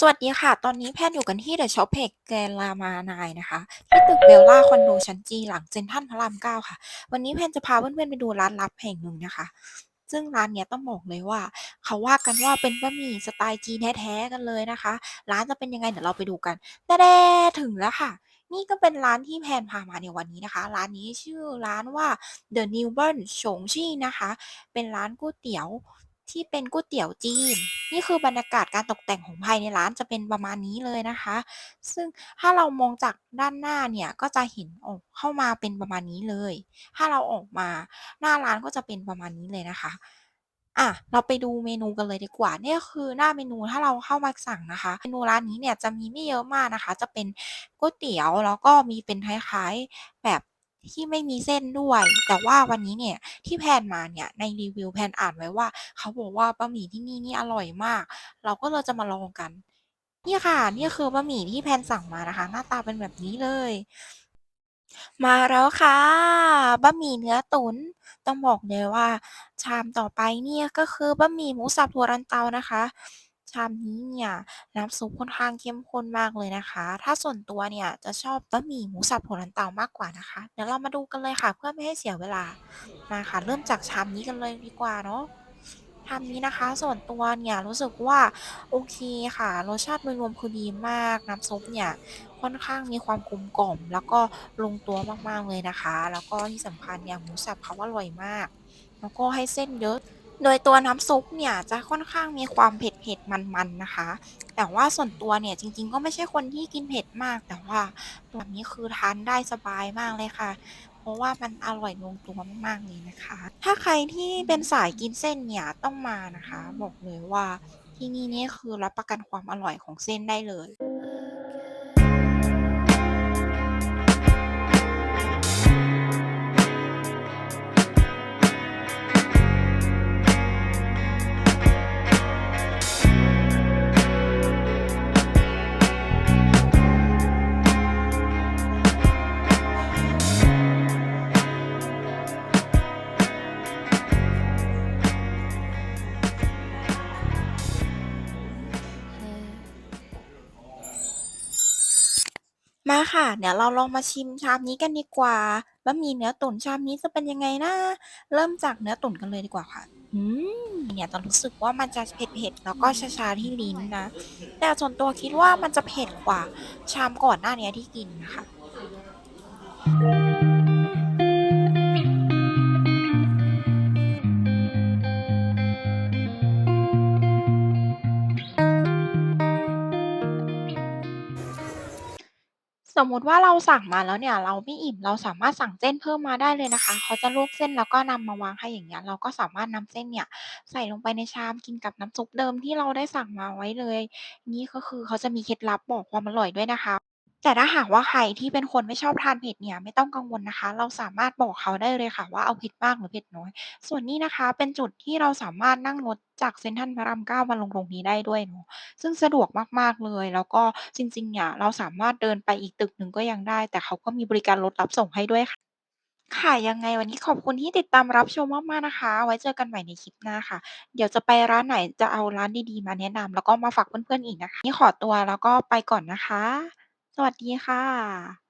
สวัสดีค่ะ ตอนนี้แพนอยู่กันที่ The Shoppes Grand Rama9 นะคะ ที่ตึก Bella คอนโดชั้นจีหลังเซ็นทรัลพระราม9ค่ะ วันนี้แพนจะพาเพื่อนๆไปดูร้านลับแห่งหนึ่งนะคะ ซึ่งร้านเนี้ยต้องบอกเลยว่า เขาว่ากันว่าเป็นบะหมี่สไตล์จีนแท้ๆกันเลยนะคะ ร้านจะเป็นยังไงเดี๋ยวเราไปดูกันแตๆถึงแล้วค่ะ นี่ก็เป็นร้านที่แพนพามาในวันนี้นะคะ ร้านนี้ชื่อร้านว่า The New Bern ฉงชี่นะคะ เป็นร้านก๋วยเตี๋ยว ที่เป็นก๋วยเตี๋ยวจีน นี่คือบรรยากาศการตกแต่งของภายในร้านจะเป็นประมาณนี้เลยนะคะ ซึ่งถ้าเรามองจากด้านหน้าเนี่ยก็จะเห็นออกเข้ามาเป็นประมาณนี้เลย ถ้าเราออกมาหน้าร้านก็จะเป็นประมาณนี้เลยนะคะอะเราไปดูเมนูกันเลยดีกว่าเนี่ยคือหน้าเมนูถ้าเราเข้ามาสั่งนะคะ เมนูร้านนี้เนี่ยจะมีไม่เยอะมากนะคะ จะเป็นก๋วยเตี๋ยวแล้วก็มีเป็นคล้ายๆแบบ ที่ไม่มีเส้นด้วย แต่ว่าวันนี้เนี่ยที่แพนมาเนี่ยในรีวิวแพนอ่านไว้ว่า เขาบอกว่าบะหมี่ที่นี่นี่อร่อยมาก เราก็เลยจะมาลองกัน นี่ค่ะนี่คือบะหมี่ที่แพนสั่งมานะคะ หน้าตาเป็นแบบนี้เลย มาแล้วค่ะบะหมี่เนื้อตุ๋นต้องบอกเลยว่า ชามต่อไปเนี่ยก็คือบะหมี่หมูสับถั่วลันเตานะคะ ชามนี้เนี่ยน้ำซุปค่อนข้างเข้มข้นมากเลยนะคะ ถ้าส่วนตัวเนี่ยจะชอบบะหมี่หมูสับถั่วลันเตามากกว่านะคะ เดี๋ยวเรามาดูกันเลยค่ะ เพื่อไม่ให้เสียเวลามาค่ะ เริ่มจากชามนี้กันเลยดีกว่าเนาะชามนี้นะคะ ส่วนตัวเนี่ยรู้สึกว่าโอเคค่ะรสชาติโดยรวมคือดีมากน้ำซุปเนี่ยค่อนข้างมีความกลมกล่อม แล้วก็ลงตัวมากๆเลยนะคะ แล้วก็ที่สำคัญเนี่ยหมูสับเขาอร่อยมาก แล้วก็ให้เส้นเยอะ โดยตัวน้ำซุปเนี่ยจะค่อนข้างมีความเผ็ดๆมันๆนะคะ แต่ว่าส่วนตัวเนี่ยจริง ๆ ก็ไม่ใช่คนที่กินเผ็ดมาก แต่ว่าตัวนี้คือทานได้สบายมากเลยค่ะ เพราะว่ามันอร่อยลงตัวมากๆเลยนะคะ ถ้าใครที่เป็นสายกินเส้นเนี่ยต้องมานะคะ บอกเลยว่าที่นี่นี่คือรับประกันความอร่อยของเส้นได้เลย มาค่ะ เดี๋ยวเราลองมาชิมชามนี้กันดีกว่าบะหมี่เนื้อตุ๋นชามนี้จะเป็นยังไงนะ เริ่มจากเนื้อตุ๋นกันเลยดีกว่าค่ะ อืม เนี่ยตอนรู้สึกว่ามันจะเผ็ดๆ แล้วก็ชาๆที่ลิ้นนะ แต่ส่วนตัวคิดว่ามันจะเผ็ดกว่าชามก่อนหน้านี้ที่กินนะคะ สมมุติว่าเราสั่งมาแล้วเนี่ย เราไม่อิ่มเราสามารถสั่งเส้นเพิ่มมาได้เลยนะคะ เขาจะลวกเส้นแล้วก็นำมาวางให้อย่างเงี้ย เราก็สามารถนำเส้นเนี่ยใส่ลงไปในชามกินกับน้ำซุปเดิมที่เราได้สั่งมาไว้เลย นี่ก็คือเขาจะมีเคล็ดลับบอกความอร่อยด้วยนะคะ แต่ถ้าหากว่าใครที่เป็นคนไม่ชอบทานเผ็ดเนี่ยไม่ต้องกังวลนะคะ เราสามารถบอกเขาได้เลยค่ะว่าเอาเผ็ดมากหรือเผ็ดน้อย ส่วนนี้นะคะเป็นจุดที่เราสามารถนั่งรถจากเซ็นทรัลพระรามเก้ามาลงตรงนี้ได้ด้วยเนาะซึ่งสะดวกมากๆเลย แล้วก็จริง ๆ เนี่ยเราสามารถเดินไปอีกตึกหนึ่งก็ยังได้ แต่เขาก็มีบริการรถรับส่งให้ด้วยค่ะ ค่ะ ยังไงวันนี้ขอบคุณที่ติดตามรับชมมากๆนะคะ ไว้เจอกันใหม่ในคลิปหน้าค่ะ เดี๋ยวจะไปร้านไหนจะเอาร้านดีๆมาแนะนำแล้วก็มาฝากเพื่อนๆอีกนะคะ นี่ขอตัวแล้วก็ไปก่อนนะคะ สวัสดีค่ะ